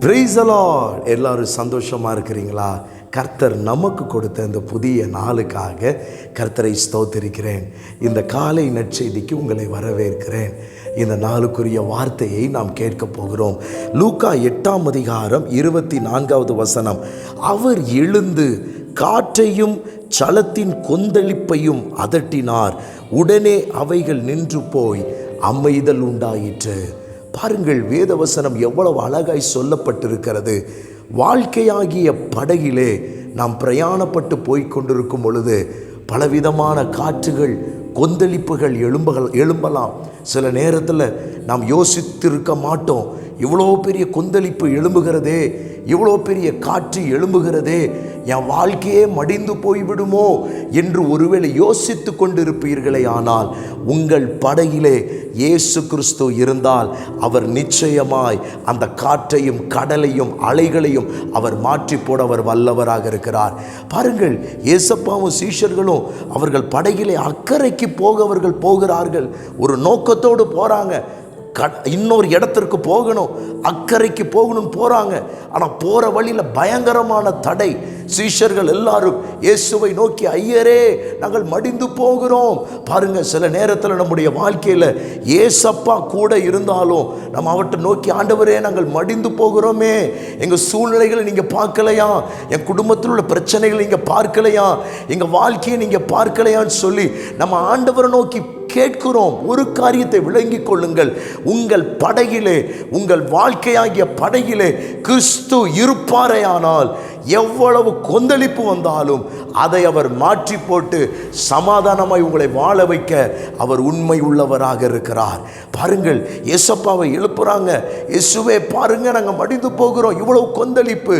பிரைசலா எல்லாரும் சந்தோஷமா இருக்கிறீங்களா? கர்த்தர் நமக்கு கொடுத்த இந்த புதிய நாளுக்காக கர்த்தரை ஸ்தோத்திருக்கிறேன். இந்த காலை நற்செய்திக்கு உங்களை வரவேற்கிறேன். இந்த நாளுக்குரிய வார்த்தையை நாம் கேட்கப் போகிறோம். லூக்கா எட்டாம் அதிகாரம் இருபத்தி நான்காவது வசனம். அவர் எழுந்து காற்றையும் சலத்தின் கொந்தளிப்பையும் அதட்டினார். உடனே அவைகள் நின்று போய் அமைதல் உண்டாயிற்று. பாருங்கள் வேதவசனம் எவ்வளவு அழகாய் சொல்லப்பட்டிருக்கிறது. வாழ்க்கையாகிய படகிலே நாம் பிரயாணப்பட்டு போய்கொண்டிருக்கும் பொழுது பலவிதமான காற்றுகள் கொந்தளிப்புகள் எழும்பகள் எழும்பலாம் சில நேரத்தில் நாம் யோசித்திருக்க மாட்டோம். இவ்வளோ பெரிய கொந்தளிப்பு எழும்புகிறதே இவ்வளோ பெரிய காற்று எழும்புகிறதே என் வாழ்க்கையே மடிந்து போய்விடுமோ என்று ஒருவேளை யோசித்து கொண்டிருப்பீர்களே ஆனால் உங்கள் படகிலே இயேசு கிறிஸ்து இருந்தால் அவர் நிச்சயமாய் அந்த காற்றையும் கடலையும் அலைகளையும் அவர் மாற்றி போடவர் வல்லவராக இருக்கிறார். பாருங்கள் இயேசப்பாவும் சீஷர்களும் அவர்கள் படகிலே அக்கறைக்கு போக அவர்கள் போகிறார்கள். ஒரு நோக்கத்தோடு போகிறாங்க க இன்னொரு இடத்திற்கு போகணும். அக்கறைக்கு போகணும்னு போகிறாங்க ஆனால் போகிற வழியில் பயங்கரமான தடை. சீஷர்கள் எல்லாரும் இயேசுவை நோக்கி ஐயரே நாங்கள் மடிந்து போகிறோம். பாருங்கள் சில நேரத்தில் நம்முடைய வாழ்க்கையில் ஏசப்பா கூட இருந்தாலும் நம்ம அவற்றை நோக்கி ஆண்டவரே நாங்கள் மடிந்து போகிறோமே. எங்கள் சூழ்நிலைகளை நீங்கள் பார்க்கலையா? என் குடும்பத்தில் உள்ள பிரச்சனைகளை நீங்கள் பார்க்கலையா? எங்கள் வாழ்க்கையை நீங்கள் பார்க்கலையான்னு சொல்லி நம்ம ஆண்டவரை நோக்கி கேட்கிறோம். ஒரு காரியத்தை விளங்கிக் கொள்ளுங்கள். உங்கள் படகிலே உங்கள் வாழ்க்கையாகிய படகிலே கிறிஸ்து இருப்பாரேயானால் எவ்வளவு கொந்தளிப்பு வந்தாலும் அதை அவர் மாற்றி போட்டு சமாதானமாய் உங்களை வாழ வைக்க அவர் உண்மை உள்ளவராக இருக்கிறார். பாருங்கள் இயேசப்பாவை எழுப்புறாங்க. இயேசுவே பாருங்க நாங்கள் மடிந்து போகிறோம். இவ்வளவு கொந்தளிப்பு.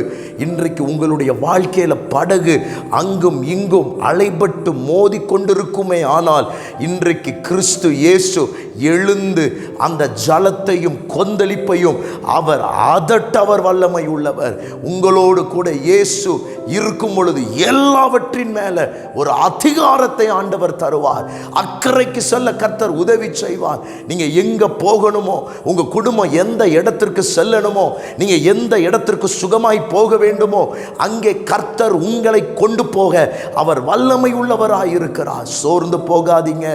இன்றைக்கு உங்களுடைய வாழ்க்கையில் படகு அங்கும் இங்கும் அலைபட்டு மோதி கொண்டிருக்குமே. ஆனால் இன்றைக்கு கிறிஸ்து இயேசு எழுந்து அந்த ஜலத்தையும் கொந்தளிப்பையும் அவர் அதட்டவர் வல்லமை உள்ளவர். உங்களோடு கூட இயேசு இருக்கும் பொழுது எல்லாவற்றையும் எல்லாவற்றின் மேல ஒரு அதிகாரத்தை ஆண்டவர் தருவார். அக்கறைக்கு செல்ல கர்த்தர் உதவி செய்வார். நீங்க எங்க போகணுமோ உங்க குடும்பம் எந்த இடத்திற்கு செல்லணுமோ நீங்க எந்த இடத்திற்கு சுகமாய் போக வேண்டுமோ அங்கே கர்த்தர் உங்களை கொண்டு போக அவர் வல்லமை உள்ளவராய் இருக்கிறார். சோர்ந்து போகாதீங்க.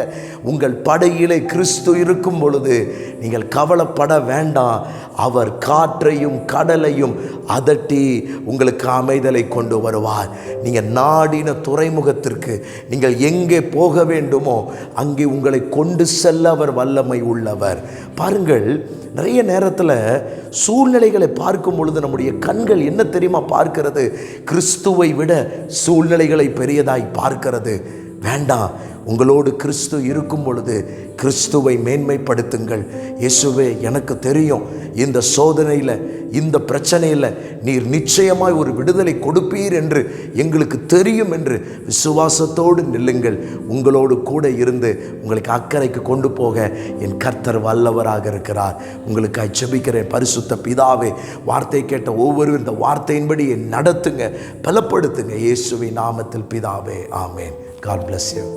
உங்கள் படையிலே கிறிஸ்து இருக்கும் பொழுது நீங்கள் கவலைப்பட வேண்டாம். அவர் காற்றையும் கடலையும் அதட்டி உங்களுக்கு அமைதலை கொண்டு வருவார். நீங்கள் நாடி நாடின துறைமுகத்திற்கு நீங்கள் எங்கே போக வேண்டுமோ அங்கே உங்களை கொண்டு செல்ல அவர் வல்லமை உள்ளவர். பாருங்கள் நிறைய நேரத்தில் சூழ்நிலைகளை பார்க்கும் பொழுது நம்முடைய கண்கள் என்ன தெரியுமா பார்க்கிறது? கிறிஸ்துவை விட சூழ்நிலைகளை பெரியதாய் பார்க்கிறது. வேண்டாம் உங்களோடு கிறிஸ்து இருக்கும் பொழுது கிறிஸ்துவை மேன்மைப்படுத்துங்கள். இயேசுவே எனக்கு தெரியும் இந்த சோதனையில் இந்த பிரச்சனையில் நீர் நிச்சயமாய் ஒரு விடுதலை கொடுப்பீர் என்று எங்களுக்கு தெரியும் என்று விசுவாசத்தோடு நில்லுங்கள். உங்களோடு கூட இருந்து உங்களுக்கு அக்கறைக்கு கொண்டு போக என் கர்த்தர் வல்லவராக இருக்கிறார். உங்களுக்கு ஜெபிக்கிறேன். பரிசுத்த பிதாவே வார்த்தை கேட்ட ஒவ்வொரு இந்த வார்த்தையின்படி நடத்துங்க பலப்படுத்துங்க. இயேசுவின் நாமத்தில் பிதாவே ஆமேன். God bless you